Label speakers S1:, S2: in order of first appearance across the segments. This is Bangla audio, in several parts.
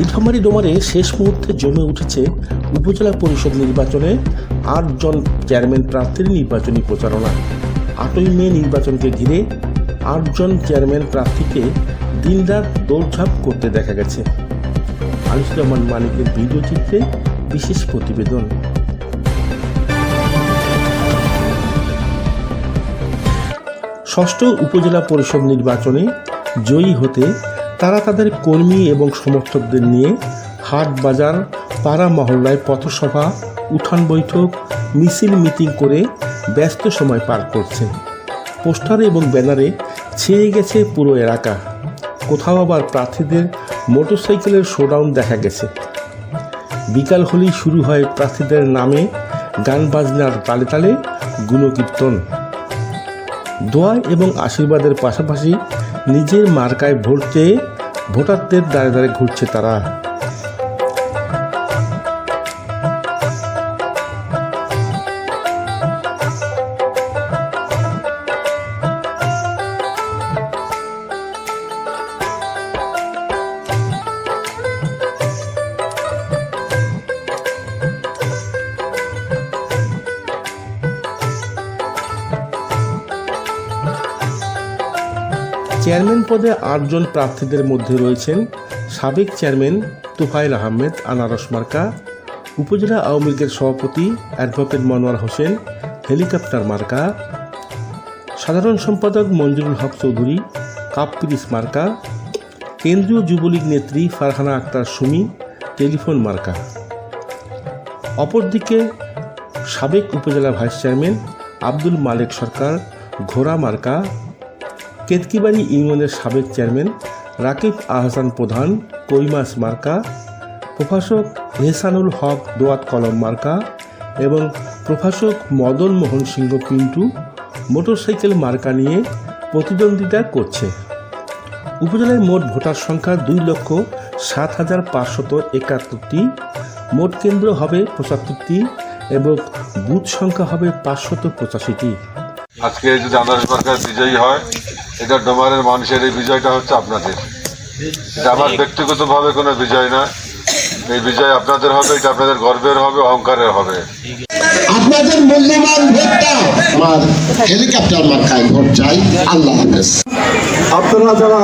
S1: নীলফামারী ডোমারে শেষ মুহূর্তে জমে উঠেছে উপজেলা পরিষদ নির্বাচনে আটজন চেয়ারম্যান প্রার্থীর নির্বাচনী প্রচারণা। আটই মে নির্বাচনকে ঘিরে আটজন চেয়ারম্যান প্রার্থীকে দিনরাত দৌড়ঝাঁপ করতে দেখা গেছে। আনিসুর রহমান মানিকের ভিডিও চিত্রে বিশেষ প্রতিবেদন। ষষ্ঠ উপজেলা পরিষদ নির্বাচনে জয়ী হতে তারা তাদের কর্মী এবং সমর্থকদের নিয়ে হাট বাজার, পাড়া মহল্লায় পথসভা, উঠান বৈঠক, মিছিল মিটিং করে ব্যস্ত সময় পার করছে। পোস্টারে এবং ব্যানারে ছেয়ে গেছে পুরো এলাকা। কোথাও আবার প্রার্থীদের মোটরসাইকেলের শোডাউন দেখা গেছে। বিকাল হলেই শুরু হয় প্রার্থীদের নামে গান বাজনার তালে তালে গুণকীর্তন। দোয়া এবং আশীর্বাদের পাশাপাশি নিজের মার্কায় ভোট চেয়ে ভোটারদের দ্বারে দ্বারে ঘুরছে তারা। চেয়ারম্যান পদে আটজন প্রার্থীদের মধ্যে রয়েছেন সাবেক চেয়ারম্যান তুফাইল আহমেদ, আনারস মার্কা, উপজেলা আওয়ামী লীগের সভাপতি অ্যাডভোকেট মনোয়ার হোসেন, হেলিকপ্টার মার্কা, সাধারণ সম্পাদক মঞ্জুরুল হক চৌধুরী কাপ্পিরিস মার্কা, কেন্দ্রীয় যুবলীগ নেত্রী ফারহানা আক্তার সুমি, টেলিফোন মার্কা। অপরদিকে সাবেক উপজেলা ভাইস চেয়ারম্যান আব্দুল মালেক সরকার, ঘোড়া মার্কা কেতকিবাড়ি ইউনিয়নের সাবেক চেয়ারম্যান রাকিব আহসান প্রধান, কৈমাস মার্কা, প্রভাষক এহসানুল হক দোয়াত কলম মার্কা এবং প্রভাষক মদন মোহন সিংহ পিন্টু মোটরসাইকেল মার্কা নিয়ে প্রতিদ্বন্দ্বিতা করছে। উপজেলায় মোট ভোটার সংখ্যা দুই লক্ষ সাত হাজার পাঁচশত একাত্তরটি, মোট কেন্দ্র হবে পঁচাত্তরটি এবং বুথ সংখ্যা হবে পাঁচশত পঁচাশিটি।
S2: আজকে যদি আনারস সরকার বিজয়ী হয় এটা ডোমারের মানুষের এই বিজয়টা হচ্ছে আপনাদের। এটা আমার ব্যক্তিগতভাবে কোনো বিজয় না। এই বিজয় আপনাদের হবে এটা আপনাদের গর্বের হবে অহংকারের হবে।
S3: আপনাদের মূল্যবান ভোটটা আমার হেলিকপ্টার মার্কায় ভোট চাই। আল্লাহ হাফেজ।
S4: আপনারা যারা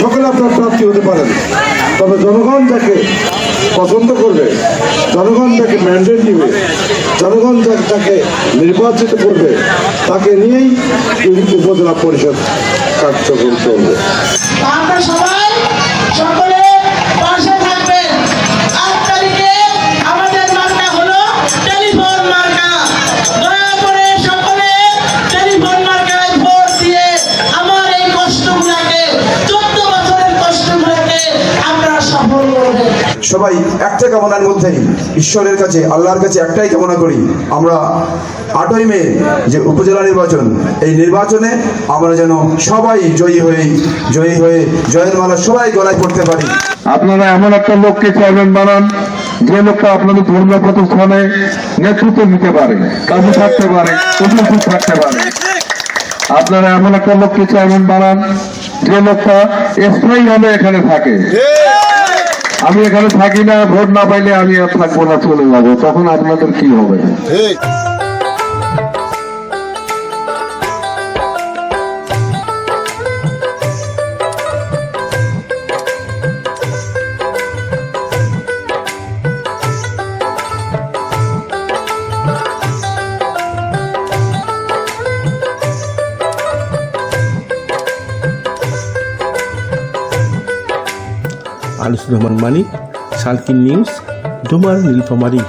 S4: সকলে আপনার প্রার্থী হতে পারেন তবে জনগণ যাকে পছন্দ করবে জনগণ যাকে ম্যান্ডেট দিবে জনগণ যাকে নির্বাচিত করবে তাকে নিয়েই এই উপজেলা পরিষদ কার্যক্রম চলবে
S5: আমরা সবাই সকলে
S6: সবাই একটা কামনার মধ্যেই ঈশ্বরের কাছে আল্লাহর কাছে একটাই কামনা করি। আমরা আটই মে যে উপজেলা নির্বাচন এই নির্বাচনে আমরা যেন সবাই জয়ী হয়ে জয়ী হয়ে জয়ের মালা সবাই গলায় পড়তে পারি।
S7: আপনারা এমন একটা লোককে চেয়ারম্যান বানান যে লোকটা আপনাদের ধর্মীয় প্রতিষ্ঠানে নেতৃত্ব দিতে পারে কাজে থাকতে পারে উপস্থিত থাকতে পারে। আপনারা এমন একটা লোককে চেয়ারম্যান বানান যে লোকটা স্থায়ীভাবে এখানে থাকে। আমি এখানে থাকি না, ভোট না পাইলে আমি আর থাকব না, চলে যাব। তখন আপনাদের কি হবে?
S1: আনিসুর রহমান মানিক সালকিন নিউজ ডুমার নীলফামারী।